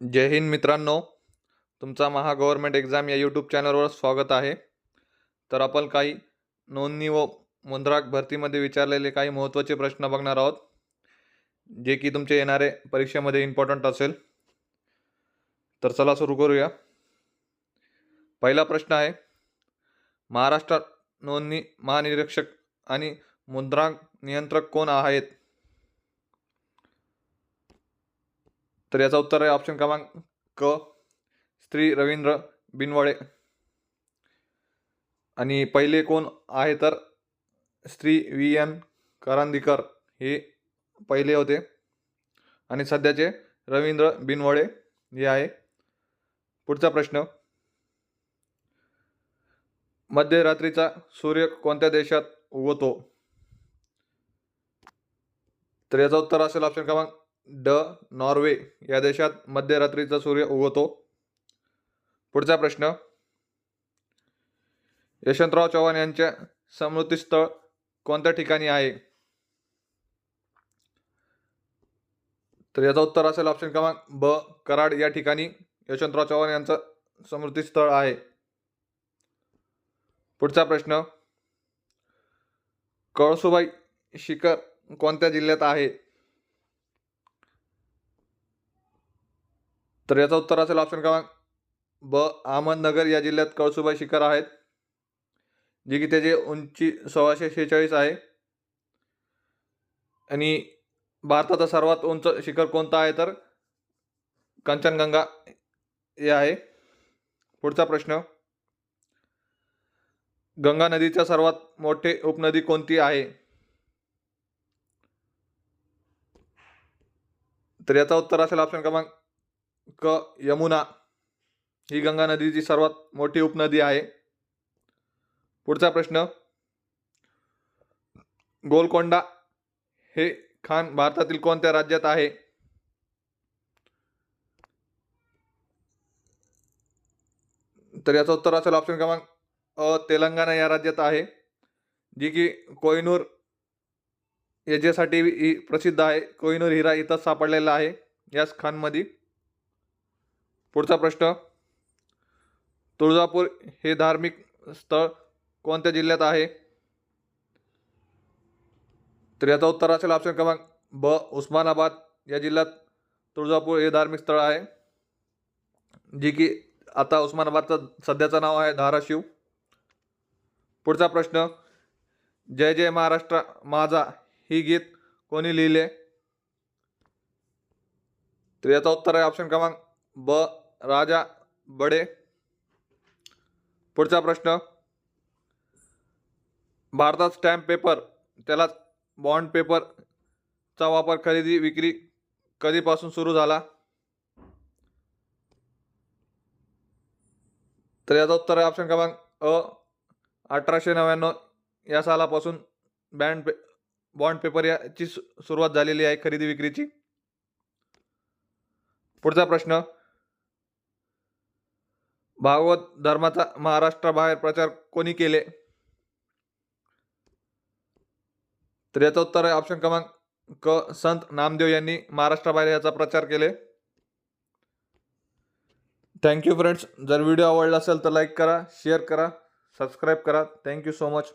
जय हिंद मित्रांनो तुमचा महा गव्हर्मेंट एक्झाम या यूट्यूब चॅनलवर स्वागत आहे. तर आपण काही नोंदणी व मुद्राक भरतीमध्ये विचारलेले काही महत्त्वाचे प्रश्न बघणार आहोत जे की तुमचे येणारे परीक्षेमध्ये इम्पॉर्टंट असेल. तर चला सुरू करूया. पहिला प्रश्न आहे महाराष्ट्र नोंदणी महानिरीक्षक आणि मुद्रांक नियंत्रक कोण आहेत? तर याचा उत्तर आहे ऑप्शन क्रमांक क. श्री रवींद्र बिनवडे. आणि पहिले कोण आहे तर श्री व्ही एन करंदीकर हे पहिले होते. आणि सध्याचे रवींद्र बिनवडे हे आहे. पुढचा प्रश्न. मध्यरात्रीचा सूर्य कोणत्या देशात उगवतो? तर याचं उत्तर असेल ऑप्शन क्रमांक ड नॉर्वे या देशात मध्यरात्रीचा सूर्य उगवतो. पुढचा प्रश्न. यशवंतराव चव्हाण यांच्या स्मृतीस्थळ कोणत्या ठिकाणी आहे? तर याचं उत्तर असेल ऑप्शन क्रमांक ब कराड या ठिकाणी यशवंतराव चव्हाण यांचं स्मृतीस्थळ आहे. पुढचा प्रश्न. कळसुबाई शिखर कोणत्या जिल्ह्यात आहे? तर याचा उत्तर असेल ऑप्शन क्रमांक ब अहमदनगर. या जिल्ह्यात कळसुबाई शिखर आहेत जे की त्याची उंची सोळाशे शेहेचाळीस आहे. आणि भारताचा सर्वात उंच शिखर कोणतं आहे तर कंचनगंगा हे आहे. पुढचा प्रश्न. गंगा नदीच्या सर्वात मोठे उपनदी कोणती आहे? तर याचा उत्तर असेल ऑप्शन क्रमांक क यमुना ही गंगा नदीची सर्वात मोठी उपनदी आहे. पुढचा प्रश्न गोलकोंडा हे खान भारतातील कोणत्या राज्यात आहे? तर याचं उत्तर असेल ऑप्शन क्रमांक अ तेलंगणा या राज्यात आहे जी की कोहिनूर याच्यासाठी प्रसिद्ध आहे. कोहिनूर हिरा इथंच सापडलेला आहे याच खानमध्ये पुढचा प्रश्न. तुळजापूर हे धार्मिक स्थळ कोणत्या जिल्ह्यात आहे? तर याचा उत्तर असेल ऑप्शन क्रमांक ब उस्मानाबाद. या जिल्ह्यात तुळजापूर हे धार्मिक स्थळ आहे. जी की आता उस्मानाबादचं सध्याचं नाव आहे धाराशिव. पुढचा प्रश्न जय जय महाराष्ट्र माझा ही गीत कोणी लिहिले? तर याचा उत्तर आहे ऑप्शन क्रमांक ब राजा बडे पुढचा प्रश्न. भारतात स्टॅम्प पेपर त्यालाच बॉन्ड पेपरचा वापर खरेदी विक्री कधीपासून सुरू झाला? तर याचं उत्तर आहे ऑप्शन क्रमांक अ अठराशे नव्याण्णव. या सालापासून बँड पे बॉन्ड पेपर याची सु- सुरुवात झालेली आहे खरेदी विक्रीची. पुढचा प्रश्न भागवत धर्माचा महाराष्ट्राबाहेर प्रचार कोणी केले? तर याचं उत्तर आहे ऑप्शन क्रमांक क संत नामदेव यांनी महाराष्ट्राबाहेर याचा प्रचार केले. थँक्यू फ्रेंड्स जर व्हिडिओ आवडला असेल तर लाईक करा शेअर करा सबस्क्राईब करा. Thank you so much